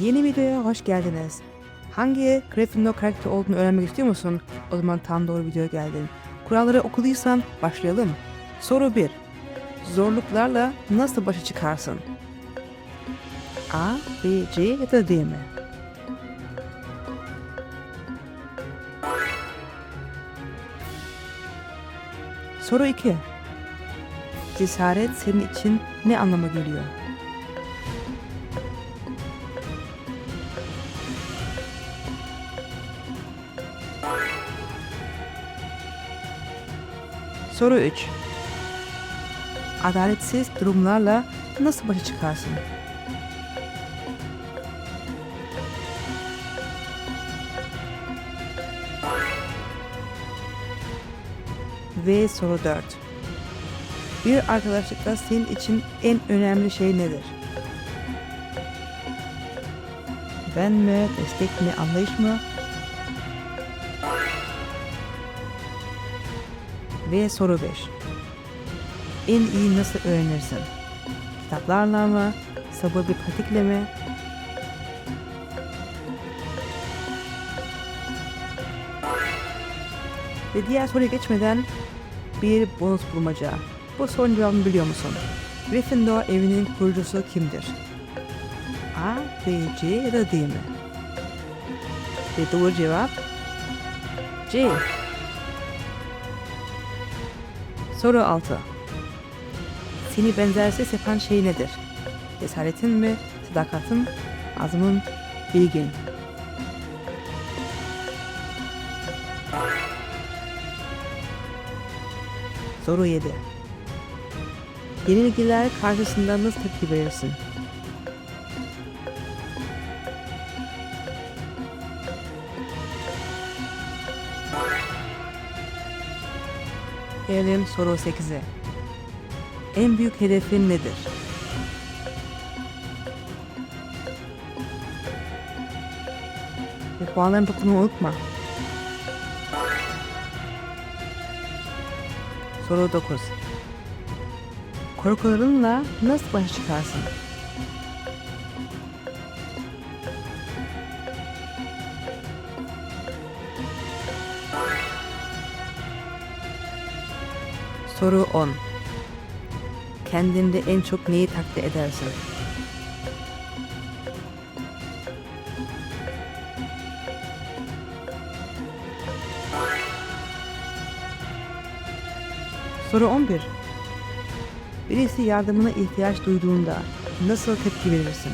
Yeni videoya hoş geldiniz. Hangi Gryffindor karakteri olduğunu öğrenmek istiyor musun? O zaman tam doğru videoya geldin. Kuralları okuduysan başlayalım. Soru 1. Zorluklarla nasıl başa çıkarsın? A, B, C ya da D mi? Soru 2. Cesaret senin için ne anlama geliyor? Soru 3. Adaletsiz durumlarla nasıl başa çıkarsın? Ve soru 4. Bir arkadaşlıkta senin için en önemli şey nedir? Ben mi, destek mi, anlayış mı? Ve soru 5. En iyi nasıl öğrenirsin? Kitaplarla mı? Sabır bir pratikle mi? Ve diğer soruya geçmeden bir bonus bulmaca. Bu sorunun cevabını biliyor musun? Gryffindor evinin kurucusu kimdir? A, B, C ya da D mi? Ve doğru cevap C. Soru 6. Seni benzersiz yapan şey nedir? Cesaretin mi, sadakatin, azmın, bilgin? Soru 7. Yenilgiler karşısında nasıl tepki verirsin? Gelelim soru 8'e. En büyük hedefin nedir? Ve puanlarını dokumayı unutma. Soru 9. Korkularınla nasıl başa çıkarsın? Soru 10. Kendinde en çok neyi takdir edersin? Soru 11. Birisi yardımına ihtiyaç duyduğunda nasıl tepki verirsin?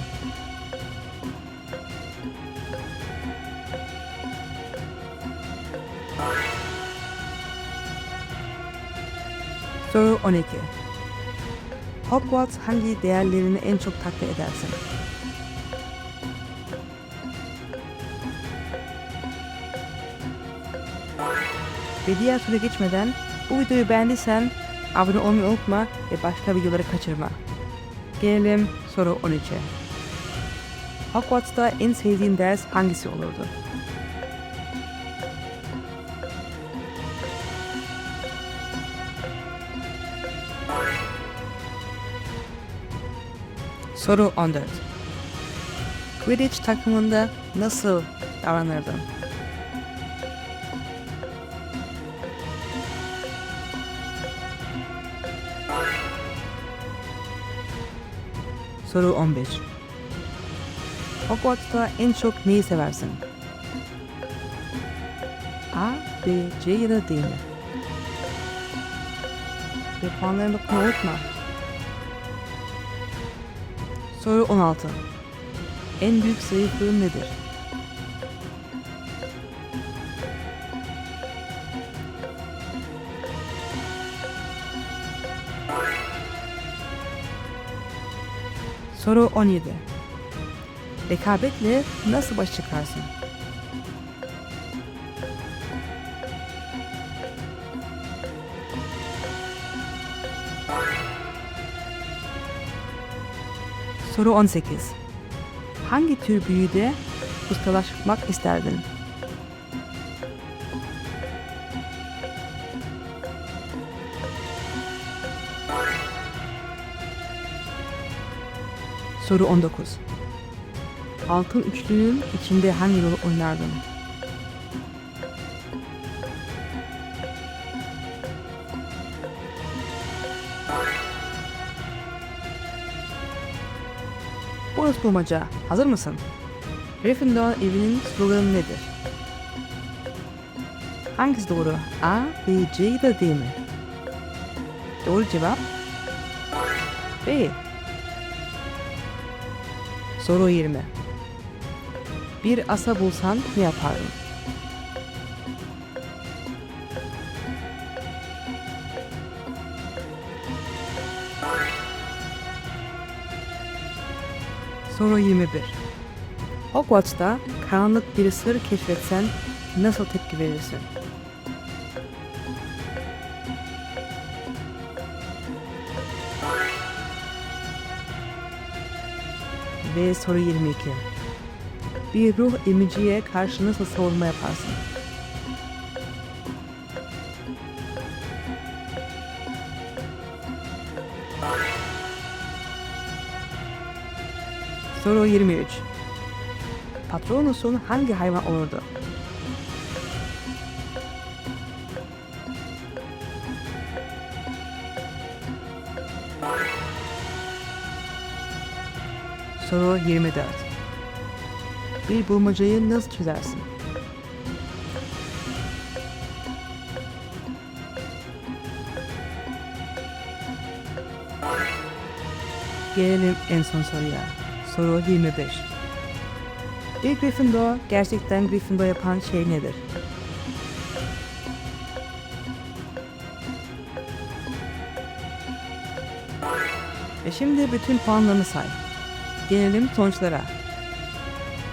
Soru 12. Hogwarts hangi değerlerini en çok takdir edersin? Ve diğer soruya geçmeden bu videoyu beğendiysen abone olmayı unutma ve başka videoları kaçırma. Gelelim soru 13'e. Hogwarts'ta en sevdiğin ders hangisi olurdu? Soru 14. Quidditch takımında nasıl davranırdın? Soru 15. Hogwarts'ta en çok neyi seversin? A, B, C ya da D mi? Ve puanlarını unutma. Soru 16. En büyük zayıflığın nedir? Soru 17. Rekabetle nasıl baş çıkarsın? Soru 18. Hangi tür büyüde ustalaşmak isterdin? Soru 19. altın üçlünün içinde hangi rol oynardın? Bonus bulmaca. Hazır mısın? Gryffindor evinin sloganı nedir? Hangisi doğru? A, B, C ya da D mi? Doğru cevap B. Soru 20. Bir asa bulsan ne yapardın? Soru 21. Hogwarts'ta karanlık bir sır keşfetsen nasıl tepki verirsin? Ve soru 22. Bir ruh emiciye karşı nasıl savunma yaparsın? Soru 23. Patronusun hangi hayvan olurdu? Soru 24. Bir bulmacayı nasıl çözersin? Gelelim en son soruya. Soru 25. Bir Gryffindor gerçekten Gryffindor yapan şey nedir? Ve şimdi bütün puanlarını say. Gelelim sonuçlara.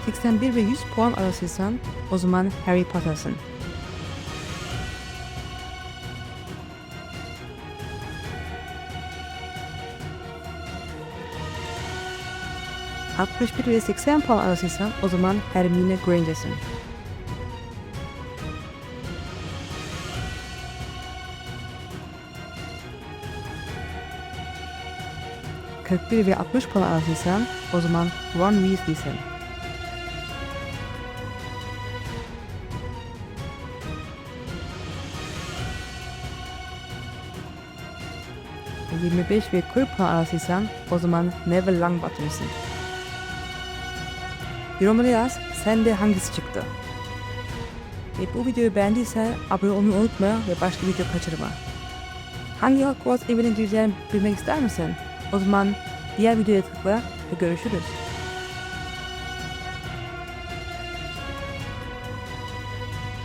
81 ve 100 puan arasıysan o zaman Harry Potter'sın. ...61 ve 80 puan arasıysan o zaman Hermione Granger'sın. ...41 ve 60 puan arasıysan o zaman Ron Weasley'sin. Ve 25 ve 40 puan arasıysan o zaman Neville Longbottom'sın. Yorumlara yaz, sende hangisi çıktı? Ve bu videoyu beğendiysen abone olmayı unutma ve başka video kaçırma. Hangi Hogwarts evine gireceğini bilmek ister misin? O zaman diğer videoya tıkla ve görüşürüz.